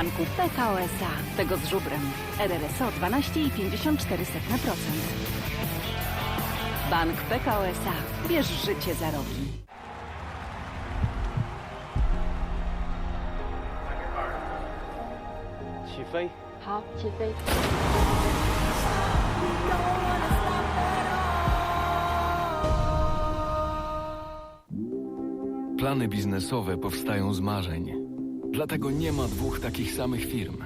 Banku PKO SA. Tego z żubrem. RRSO 12,54%. Bank PKO SA. Bierz życie za rogi. Cifej? 好，起飞。 Plany biznesowe powstają z marzeń. Dlatego nie ma dwóch takich samych firm.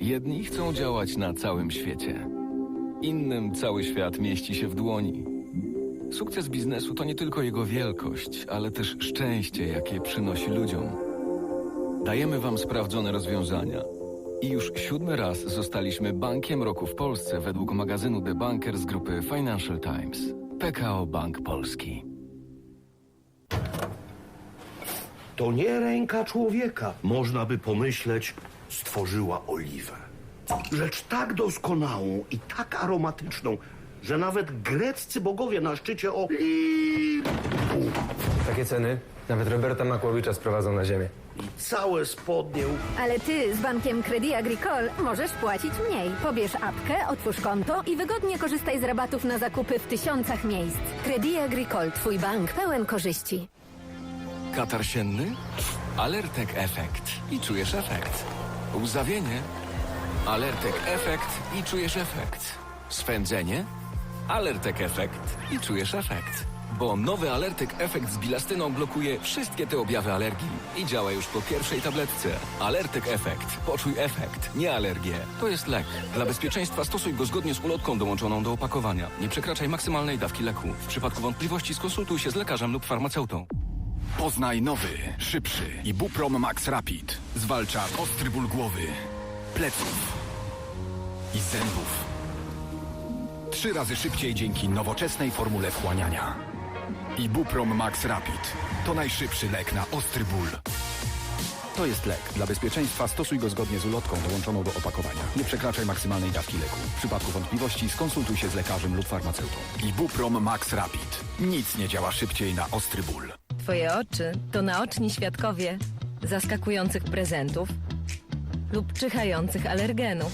Jedni chcą działać na całym świecie. Innym cały świat mieści się w dłoni. Sukces biznesu to nie tylko jego wielkość, ale też szczęście, jakie przynosi ludziom. Dajemy Wam sprawdzone rozwiązania. I już siódmy raz zostaliśmy bankiem roku w Polsce według magazynu The Banker z grupy Financial Times. PKO Bank Polski. To nie ręka człowieka, można by pomyśleć, stworzyła oliwę. Rzecz tak doskonałą i tak aromatyczną, że nawet greccy bogowie na szczycie Olimpu Takie ceny nawet Roberta Makłowicza sprowadzą na ziemię. i całe spodnie u- Ale ty z bankiem Credit Agricole możesz płacić mniej. Pobierz apkę, otwórz konto i wygodnie korzystaj z rabatów na zakupy w tysiącach miejsc. Credit Agricole, twój bank pełen korzyści. Katar sienny? Alertek efekt i czujesz efekt. Łzawienie? Alertek efekt i czujesz efekt. Swędzenie? Alertek efekt i czujesz efekt. Bo nowy Alertek efekt z bilastyną blokuje wszystkie te objawy alergii i działa już po pierwszej tabletce. Alertek efekt. Poczuj efekt, nie alergię. To jest lek. Dla bezpieczeństwa stosuj go zgodnie z ulotką dołączoną do opakowania. Nie przekraczaj maksymalnej dawki leku. W przypadku wątpliwości skonsultuj się z lekarzem lub farmaceutą. Poznaj nowy, szybszy Ibuprom Max Rapid. Zwalcza ostry ból głowy, pleców i zębów. Trzy razy szybciej dzięki nowoczesnej formule wchłaniania. Ibuprom Max Rapid to najszybszy lek na ostry ból. To jest lek. Dla bezpieczeństwa stosuj go zgodnie z ulotką dołączoną do opakowania. Nie przekraczaj maksymalnej dawki leku. W przypadku wątpliwości skonsultuj się z lekarzem lub farmaceutą. Ibuprom Max Rapid. Nic nie działa szybciej na ostry ból. Twoje oczy to naoczni świadkowie zaskakujących prezentów lub czyhających alergenów.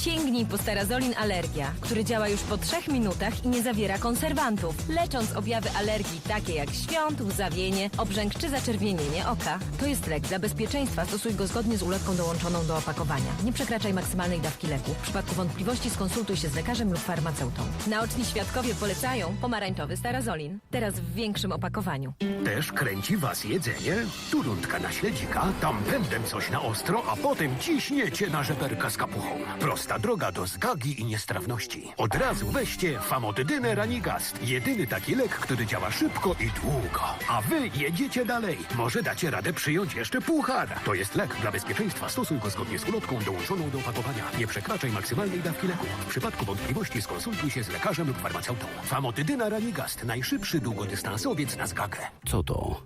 Sięgnij po Sterazolin Alergia, który działa już po trzech minutach i nie zawiera konserwantów, lecząc objawy alergii takie jak świąt, łzawienie, obrzęk czy zaczerwienienie oka. To jest lek. Dla bezpieczeństwa stosuj go zgodnie z ulotką dołączoną do opakowania. Nie przekraczaj maksymalnej dawki leku. W przypadku wątpliwości skonsultuj się z lekarzem lub farmaceutą. Naoczni świadkowie polecają pomarańczowy Sterazolin. Teraz w większym opakowaniu. Też kręci was jedzenie? Tu rundka na śledzika, tam pędem coś na ostro, a potem ciśniecie na żeberka z kapuchą. Prosta droga do zgagi i niestrawności. Od razu weźcie famotydynę Ranigast. Jedyny taki lek, który działa szybko i długo. A wy jedziecie dalej. Może dacie radę przyjąć jeszcze puchar. To jest lek. Dla bezpieczeństwa stosuj go zgodnie z ulotką dołączoną do opakowania. Nie przekraczaj maksymalnej dawki leku. W przypadku wątpliwości skonsultuj się z lekarzem lub farmaceutą. Famotydyna Ranigast. Najszybszy długodystansowiec na zgagę. Co to?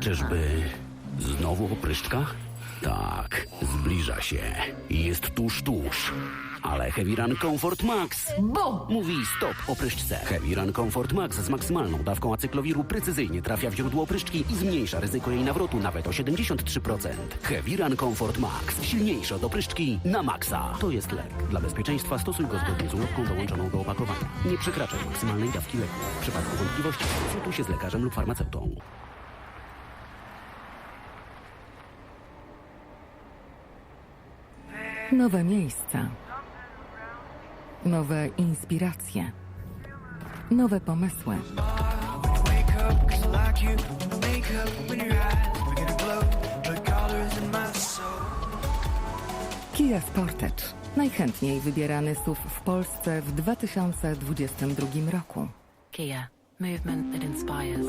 Czyżby znowu opryszczka? Tak, zbliża się. Jest tuż, tuż. Ale Heavy Run Comfort Max Bum! mówi stop opryszczce. Heavy Run Comfort Max z maksymalną dawką acyklowiru precyzyjnie trafia w źródło opryszczki i zmniejsza ryzyko jej nawrotu nawet o 73%. Heavy Run Comfort Max. Silniejszy od opryszczki na maksa. To jest lek. Dla bezpieczeństwa stosuj go zgodnie z ulotką dołączoną do opakowania. Nie przekraczaj maksymalnej dawki leku. W przypadku wątpliwości konsultuj się z lekarzem lub farmaceutą. Nowe miejsca. Nowe inspiracje. Nowe pomysły. Kia Sportage. Najchętniej wybierany SUV w Polsce w 2022 roku. Kia. Movement that inspires.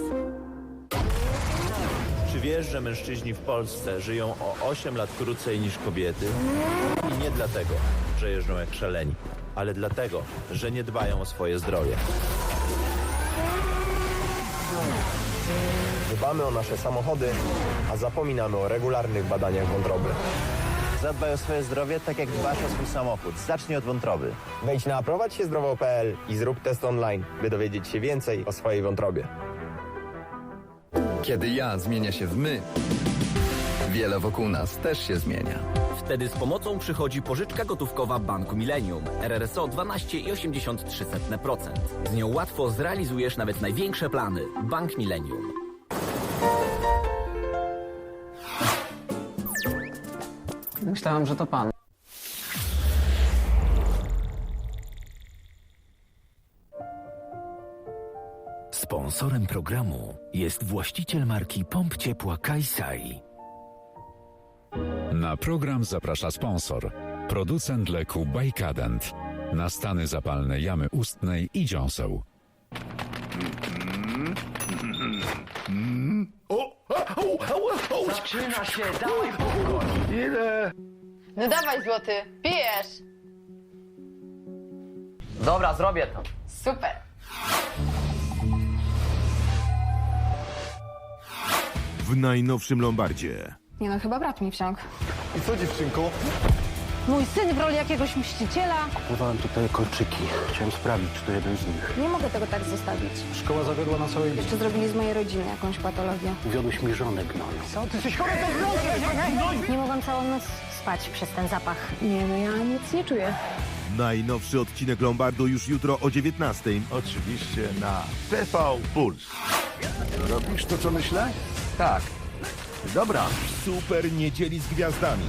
Wiesz, że mężczyźni w Polsce żyją o 8 lat krócej niż kobiety? I nie dlatego, że jeżdżą jak szaleni, ale dlatego, że nie dbają o swoje zdrowie. Dbamy o nasze samochody, a zapominamy o regularnych badaniach wątroby. Zadbaj o swoje zdrowie tak jak dbasz o swój samochód. Zacznij od wątroby. Wejdź na prowadź się zdrowo.pl i zrób test online, by dowiedzieć się więcej o swojej wątrobie. Kiedy ja zmienia się w my, Wiele wokół nas też się zmienia. Wtedy z pomocą przychodzi pożyczka gotówkowa Banku Millennium. RRSO 12,83%. Z nią łatwo zrealizujesz nawet największe plany. Bank Millennium. Myślałem, że to pan. Sponsorem programu jest właściciel marki pomp ciepła Kaisai. Na program zaprasza sponsor. Producent leku Bajkadent. Na stany zapalne jamy ustnej i dziąseł. Zaczyna się, dawaj powoli. Ile? No dawaj złoty, pijesz. Dobra, zrobię to. Super. W najnowszym Lombardzie. Nie no, chyba brat mi wsiąkł. I co dziewczynko? Mój syn w roli jakiegoś mściciela. Kupowałem tutaj kolczyki. Chciałem sprawdzić, czy to jeden z nich. Nie mogę tego tak zostawić. Szkoła zawiodła na całej Jeszcze zrobili z mojej rodziny jakąś patologię. Uwiodłeś mi żonę gnoju. Co, ty jesteś chory do Nie mogłam całą noc spać przez ten zapach. Nie no, ja nic nie czuję. Najnowszy odcinek Lombardu już jutro o 19. Oczywiście na TV Puls. Robisz to, co myślę? Tak. Dobra. Super niedzieli z gwiazdami.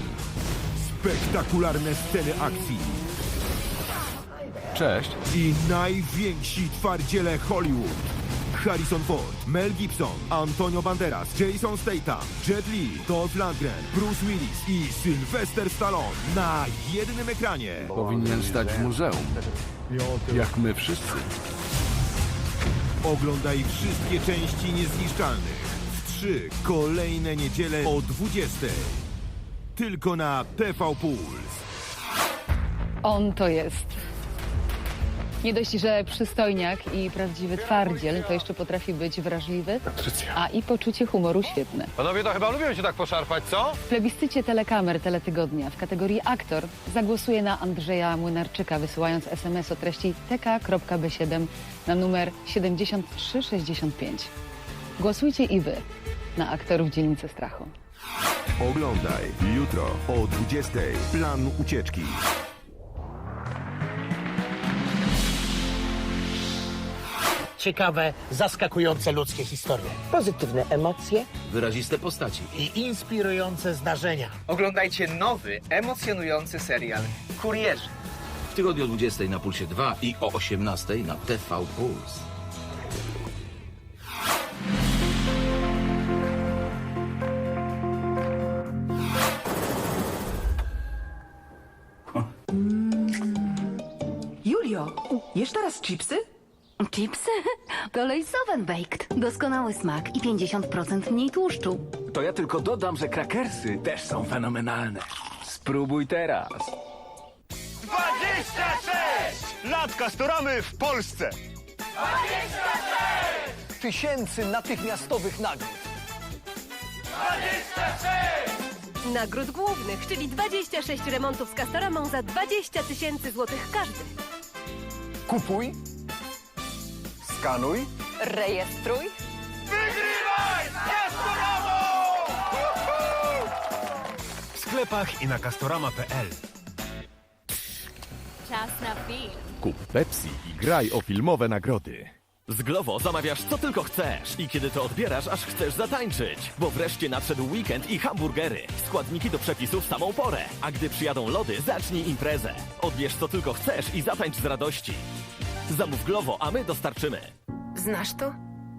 Spektakularne sceny akcji. Cześć. I najwięksi twardziele Hollywood. Harrison Ford, Mel Gibson, Antonio Banderas, Jason Statham, Jet Li, Dolph Lundgren, Bruce Willis i Sylvester Stallone na jednym ekranie. Powinien stać w muzeum. Jak my wszyscy. Oglądaj wszystkie części Niezniszczalnych. W trzy kolejne niedziele o 20. Tylko na TV Puls. On to jest. Nie dość, że przystojniak i prawdziwy twardziel, to jeszcze potrafi być wrażliwy, a i poczucie humoru świetne. Panowie to chyba lubią się tak poszarpać, co? W plebiscycie telekamer Teletygodnia w kategorii aktor zagłosuje na Andrzeja Młynarczyka, wysyłając SMS o treści tk.b7 na numer 7365. Głosujcie i wy na aktorów dzielnicy strachu. Oglądaj jutro o 20. Plan ucieczki. Ciekawe, zaskakujące ludzkie historie. Pozytywne emocje Wyraziste postaci. i inspirujące zdarzenia. Oglądajcie nowy, emocjonujący serial Kurierzy. W tygodniu o 20 na Pulsie 2 i o 18 na TV Puls. Julio, jesz teraz chipsy? Chipsy? To Laysoven Baked. Doskonały smak i 50% mniej tłuszczu. To ja tylko dodam, że krakersy też są fenomenalne. Spróbuj teraz. 26! Lat Castoramy w Polsce! 26! Tysięcy natychmiastowych nagród. 26! Nagród głównych, czyli 26 remontów z Castoramą za 20 tysięcy złotych każdy. Kupuj, skanuj, Rejestruj. wygrywaj z Castoramą! W sklepach i na castorama.pl. Czas na film. Kup Pepsi i graj o filmowe nagrody. Z Glovo zamawiasz co tylko chcesz i kiedy to odbierasz, aż chcesz zatańczyć. Bo wreszcie nadszedł weekend i hamburgery. Składniki do przepisu w samą porę. A gdy przyjadą lody, zacznij imprezę. Odbierz co tylko chcesz i zatańcz z radości. Zamów Glovo, a my dostarczymy. Znasz to?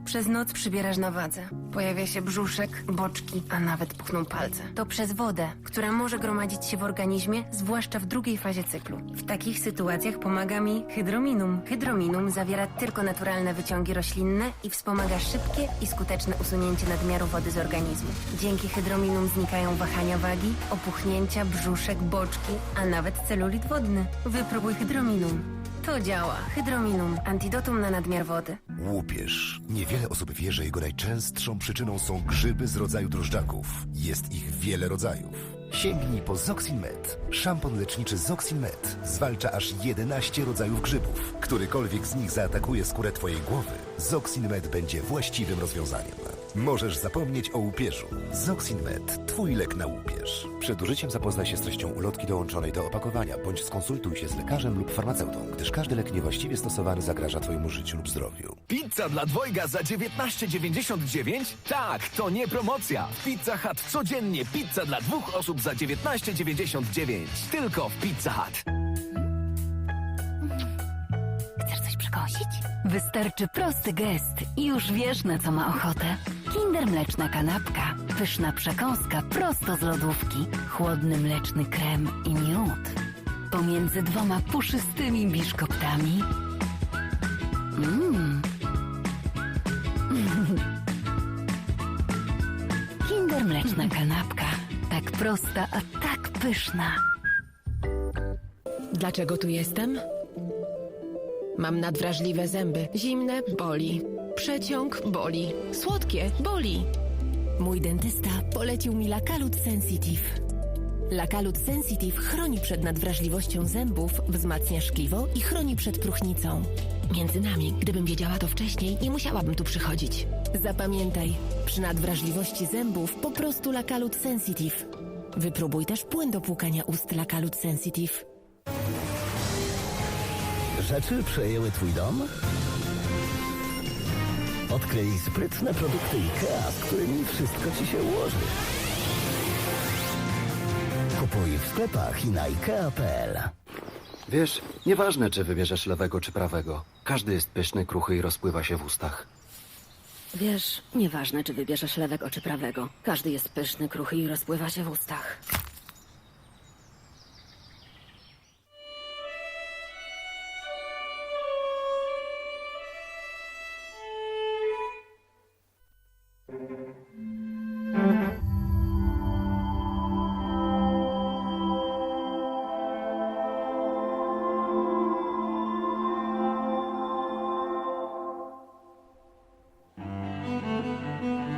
Przez noc przybierasz na wadze. Pojawia się brzuszek, boczki, a nawet puchną palce. To przez wodę, która może gromadzić się w organizmie, zwłaszcza w drugiej fazie cyklu. W takich sytuacjach pomaga mi Hydrominum. Hydrominum zawiera tylko naturalne wyciągi roślinne i wspomaga szybkie i skuteczne usunięcie nadmiaru wody z organizmu. Dzięki Hydrominum znikają wahania wagi, opuchnięcia, brzuszek, boczki, a nawet celulit wodny. Wypróbuj Hydrominum. To działa. Hydrominum. Antidotum na nadmiar wody. Łupież. Niewiele osób wie, że jego najczęstszą przyczyną są grzyby z rodzaju drożdżaków. Jest ich wiele rodzajów. Sięgnij po Zoxin-Med. Szampon leczniczy Zoxin-Med zwalcza aż 11 rodzajów grzybów. Którykolwiek z nich zaatakuje skórę twojej głowy, Zoxin-Med będzie właściwym rozwiązaniem. Możesz zapomnieć o łupieżu. Zoxinmed, twój lek na łupież. Przed użyciem zapoznaj się z treścią ulotki dołączonej do opakowania, bądź skonsultuj się z lekarzem lub farmaceutą, gdyż każdy lek niewłaściwie stosowany zagraża twojemu życiu lub zdrowiu. Pizza dla dwojga za 19,99? Tak, to nie promocja. W Pizza Hut codziennie pizza dla dwóch osób za 19,99. Tylko w Pizza Hut. Chcesz coś przekąsić? Wystarczy prosty gest i już wiesz, na co ma ochotę. Kinder Mleczna Kanapka. Pyszna przekąska prosto z lodówki. Chłodny mleczny krem i miód. Pomiędzy dwoma puszystymi biszkoptami. Mmm. Kinder Mleczna Kanapka. Tak prosta, a tak pyszna. Dlaczego tu jestem? Mam nadwrażliwe zęby. Zimne boli. Przeciąg boli. Słodkie boli. Mój dentysta polecił mi Lakalut Sensitive. Lakalut Sensitive chroni przed nadwrażliwością zębów, wzmacnia szkliwo i chroni przed próchnicą. Między nami, gdybym wiedziała to wcześniej, nie musiałabym tu przychodzić. Zapamiętaj, przy nadwrażliwości zębów po prostu Lakalut Sensitive. Wypróbuj też płyn do płukania ust Lakalut Sensitive. Rzeczy przejęły twój dom? Odkryj sprytne produkty IKEA, z którymi wszystko ci się ułoży. Kupuj w sklepach i na IKEA.pl. Wiesz, nieważne czy wybierzesz lewego czy prawego. Każdy jest pyszny, kruchy i rozpływa się w ustach. Wiesz, nieważne czy wybierzesz lewego czy prawego. Każdy jest pyszny, kruchy i rozpływa się w ustach.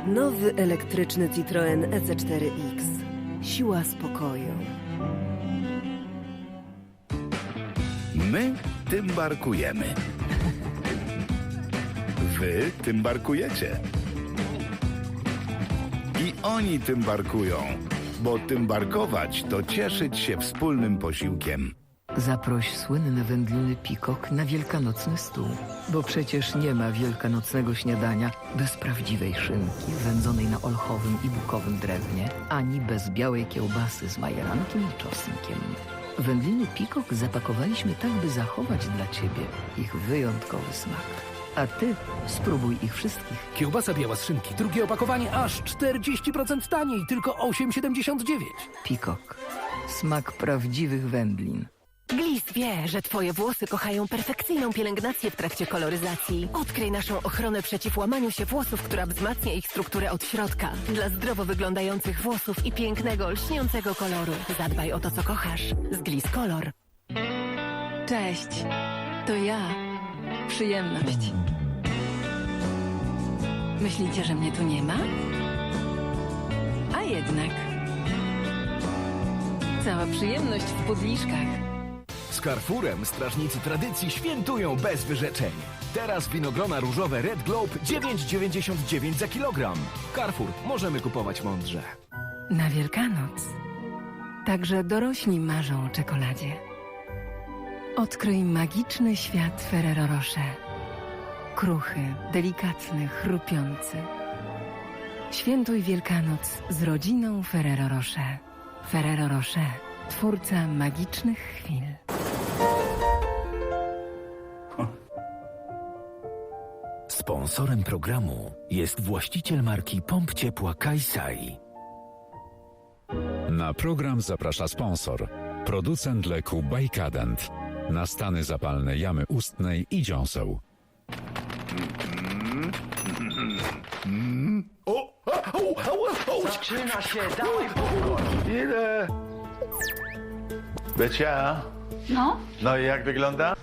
Nowy elektryczny Citroen EC4X. Siła spokoju. My tym barkujemy. Wy tym barkujecie. I oni tym barkują, bo tym barkować to cieszyć się wspólnym posiłkiem. Zaproś słynne wędliny pikok na wielkanocny stół, bo przecież nie ma wielkanocnego śniadania bez prawdziwej szynki wędzonej na olchowym i bukowym drewnie, ani bez białej kiełbasy z majerankiem i czosnkiem. Wędliny pikok zapakowaliśmy tak, by zachować dla ciebie ich wyjątkowy smak. A ty spróbuj ich wszystkich. Kiełbasa biała z szynki, drugie opakowanie aż 40% taniej, tylko 8,79. Pikok. Smak prawdziwych wędlin. Gliss wie, że twoje włosy kochają perfekcyjną pielęgnację w trakcie koloryzacji. Odkryj naszą ochronę przeciw łamaniu się włosów, która wzmacnia ich strukturę od środka. Dla zdrowo wyglądających włosów i pięknego, lśniącego koloru. Zadbaj o to, co kochasz. Z Gliss Color. Cześć, to ja. Przyjemność. Myślicie, że mnie tu nie ma? A jednak. Cała przyjemność w podliszkach. Z Carrefourem strażnicy tradycji świętują bez wyrzeczeń. Teraz winogrona różowe Red Globe 9,99 za kilogram. Carrefour, możemy kupować mądrze. Na Wielkanoc także dorośli marzą o czekoladzie. Odkryj magiczny świat Ferrero Rocher. Kruchy, delikatny, chrupiący. Świętuj Wielkanoc z rodziną Ferrero Rocher. Ferrero Rocher, twórca magicznych chwil. Sponsorem programu jest właściciel marki pomp ciepła Kaisai. Na program zaprasza sponsor. Producent leku Bajkadent. Na stany zapalne jamy ustnej i dziąseł. O, au, au, au. Zaczyna się, dawaj. Ile? Becia? No? No i jak wygląda?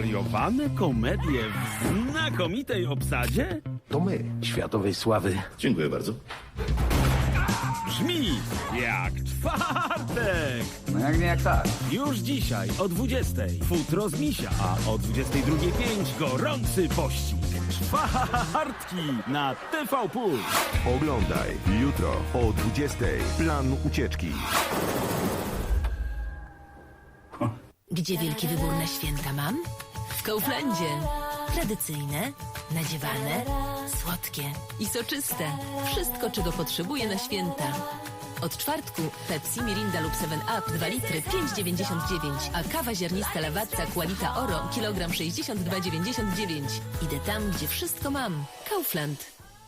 Zwariowane komedie w znakomitej obsadzie? To my, światowej sławy. Dziękuję bardzo. brzmi jak czwartek. No jak nie jak tak. Już dzisiaj o 20 futro z misia, a o 22.05 gorący pościg. Czwartki na TV Puls. Oglądaj jutro o 20. Plan ucieczki. Gdzie wielki wybór na święta mam? W Kauflandzie. Tradycyjne, nadziewane, słodkie i soczyste. Wszystko, czego potrzebuję na święta. Od czwartku Pepsi, Mirinda lub 7up 2 litry 5,99, a kawa ziarnista Lavazza Qualita Oro kilogram 62,99. Idę tam, gdzie wszystko mam. Kaufland.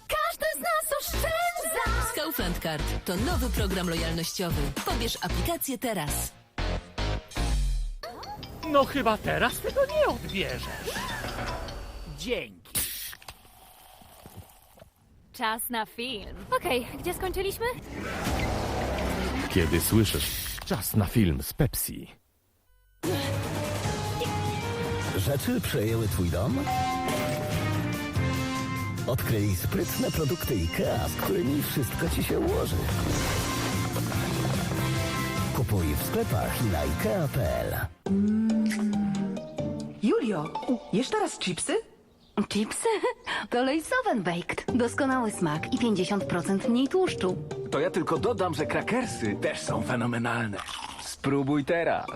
Każdy z nas oszczędza! Z Kaufland Card to nowy program lojalnościowy. Pobierz aplikację teraz. No chyba teraz tego nie odbierzesz. Dzięki. Czas na film. Okej, gdzie skończyliśmy? Kiedy słyszysz czas na film z Pepsi. Rzeczy przejęły twój dom? Odkryj sprytne produkty IKEA, z którymi wszystko ci się ułoży. Kupuj w sklepach i na IKEA.pl. Julio, jesz teraz chipsy? Chipsy? To Lay's Oven Baked. Doskonały smak i 50% mniej tłuszczu. To ja tylko dodam, że krakersy też są fenomenalne. Spróbuj teraz.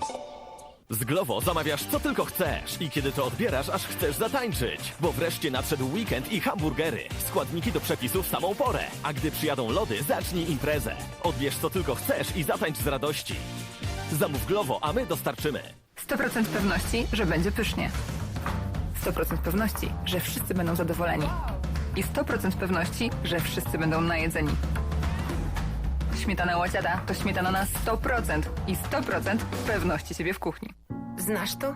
Z Glovo zamawiasz co tylko chcesz i kiedy to odbierasz, aż chcesz zatańczyć. Bo wreszcie nadszedł weekend i hamburgery. Składniki do przepisu w samą porę. A gdy przyjadą lody, zacznij imprezę. Odbierz co tylko chcesz i zatańcz z radości. Zamów Glovo, a my dostarczymy. 100% pewności, że będzie pysznie. 100% pewności, że wszyscy będą zadowoleni. I 100% pewności, że wszyscy będą najedzeni. Śmietana łaciada to śmietana na 100% i 100% pewności siebie w kuchni. Znasz to?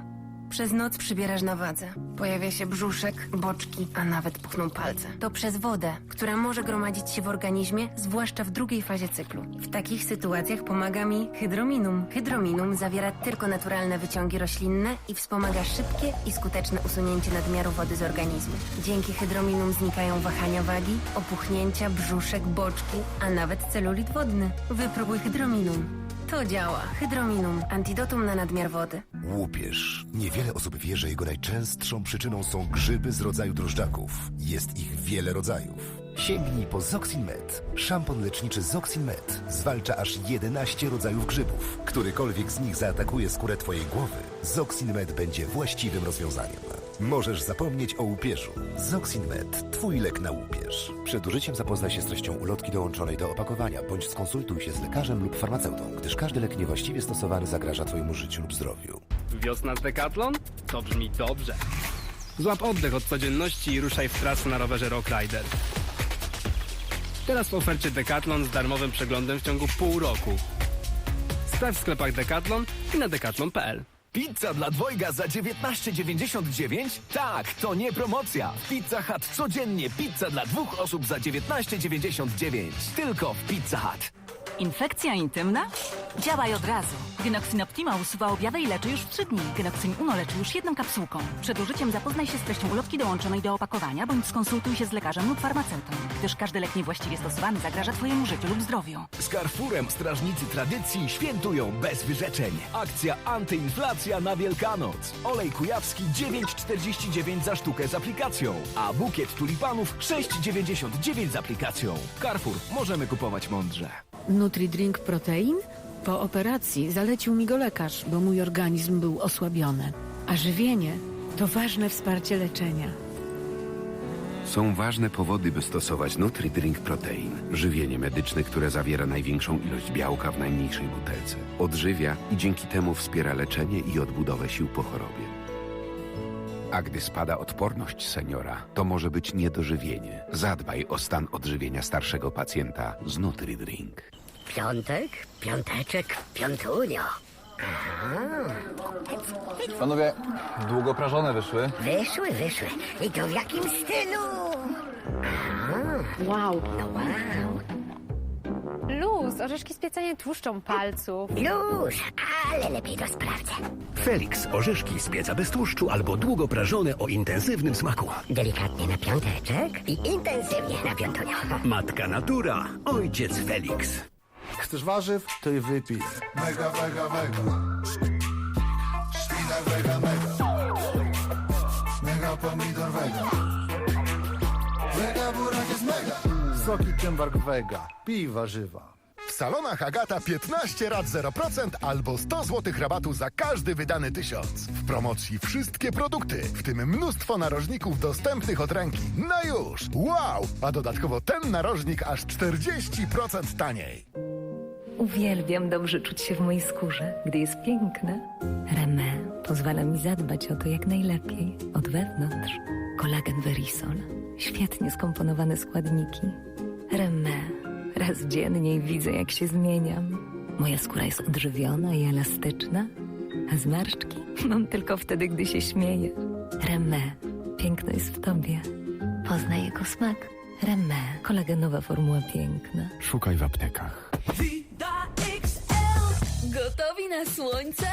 Przez noc przybierasz na wadze. Pojawia się brzuszek, boczki, a nawet puchną palce. To przez wodę, która może gromadzić się w organizmie, zwłaszcza w drugiej fazie cyklu. W takich sytuacjach pomaga mi hydrominum. Hydrominum zawiera tylko naturalne wyciągi roślinne i wspomaga szybkie i skuteczne usunięcie nadmiaru wody z organizmu. Dzięki hydrominum znikają wahania wagi, opuchnięcia, brzuszek, boczki, a nawet celulit wodny. Wypróbuj hydrominum. To działa. Hydrominum. Antidotum na nadmiar wody. Łupież. Niewiele osób wie, że jego najczęstszą przyczyną są grzyby z rodzaju drożdżaków. Jest ich wiele rodzajów. Sięgnij po Zoxin Med. Szampon leczniczy Zoxin Med zwalcza aż 11 rodzajów grzybów. Którykolwiek z nich zaatakuje skórę twojej głowy, Zoxin Med będzie właściwym rozwiązaniem. Możesz zapomnieć o łupieżu. Zoxin Med. Twój lek na łupież. Przed użyciem zapoznaj się z treścią ulotki dołączonej do opakowania, bądź skonsultuj się z lekarzem lub farmaceutą, gdyż każdy lek niewłaściwie stosowany zagraża twojemu życiu lub zdrowiu. Wiosna z Decathlon? To brzmi dobrze. Złap oddech od codzienności i ruszaj w trasę na rowerze Rock Rider. Teraz w ofercie Decathlon z darmowym przeglądem w ciągu pół roku. Sprawdź w sklepach Decathlon i na decathlon.pl. Pizza dla dwojga za 19,99? Tak, to nie promocja. Pizza Hut codziennie pizza dla dwóch osób za 19,99. Tylko w Pizza Hut. Infekcja intymna? Działaj od razu. Genoxin Optima usuwa objawy i leczy już w 3 dni. Genoxin Uno leczy już jedną kapsułką. Przed użyciem zapoznaj się z treścią ulotki dołączonej do opakowania, bądź skonsultuj się z lekarzem lub farmaceutą, gdyż każdy lek niewłaściwie stosowany zagraża Twojemu życiu lub zdrowiu. Carrefourem strażnicy tradycji świętują bez wyrzeczeń. Akcja antyinflacja na Wielkanoc. Olej kujawski 9,49 za sztukę z aplikacją, a bukiet tulipanów 6,99 z aplikacją. Carrefour. Możemy kupować mądrze. Nutridrink Protein? Po operacji zalecił mi go lekarz, bo mój organizm był osłabiony. A żywienie to ważne wsparcie leczenia. Są ważne powody, by stosować NutriDrink Protein. Żywienie medyczne, które zawiera największą ilość białka w najmniejszej butelce. Odżywia i dzięki temu wspiera leczenie i odbudowę sił po chorobie. A gdy spada odporność seniora, to może być niedożywienie. Zadbaj o stan odżywienia starszego pacjenta z NutriDrink. Piątek, piąteczek, piątunio. Panowie, długo prażone wyszły. Wyszły, wyszły. I to w jakim stylu? Wow. No wow. Luz, orzeszki z piecenia tłuszczą palców. Już, ale lepiej to sprawdzę. Felix, orzeszki z pieca bez tłuszczu albo długo prażone o intensywnym smaku. Delikatnie na piąteczek i intensywnie na piątunio. Matka natura, ojciec Felix. Chcesz warzyw, to je wypij. Mega, mega, mega. Szpinak mega, mega. Mega pomidor wega. Mega burak jest mega. Soki Tymbark Vega. Pij warzywa. W salonach Agata 15 rat 0% albo 100 zł rabatu za każdy wydany tysiąc. W promocji wszystkie produkty, w tym mnóstwo narożników dostępnych od ręki. Na już! Wow! A dodatkowo ten narożnik aż 40% taniej. Uwielbiam dobrze czuć się w mojej skórze, gdy jest piękna. Remé pozwala mi zadbać o to jak najlepiej, od wewnątrz. Kolagen Verisol. Świetnie skomponowane składniki. Remé. Raz dziennie widzę, jak się zmieniam. Moja skóra jest odżywiona i elastyczna, a zmarszczki mam tylko wtedy, gdy się śmieję. Remé. Piękno jest w tobie. Poznaj jego smak. Remé. Kolagenowa formuła piękna. Szukaj w aptekach. Gotowi na słońce?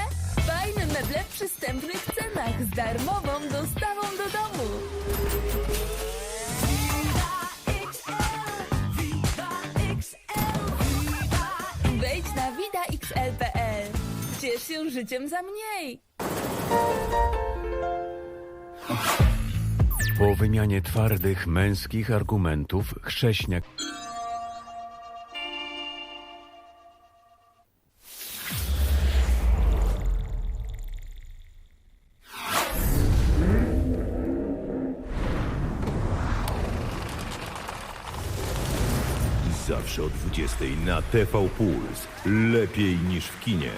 Fajne meble w przystępnych cenach z darmową dostawą do domu. Wejdź na vidaxl.pl. Ciesz się życiem za mniej. Po wymianie twardych męskich argumentów chrześniak Zawsze o 20 na TV Puls. Lepiej niż w kinie.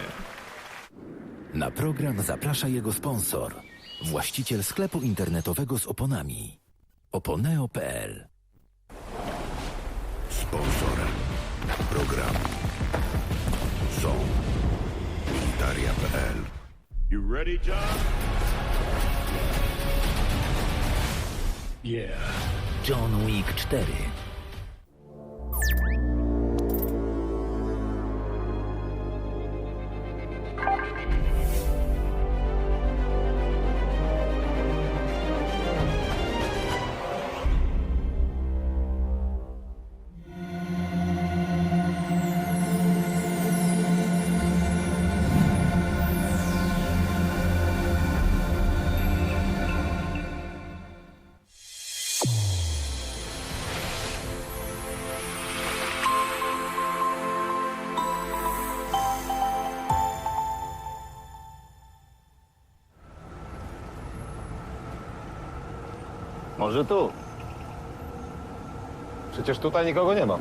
Na program zaprasza jego sponsor, właściciel sklepu internetowego z oponami. oponeo.pl Sponsorem programu są Militaria.pl You ready, John? Yeah. John Wick 4. Może tu. Przecież tutaj nikogo nie ma.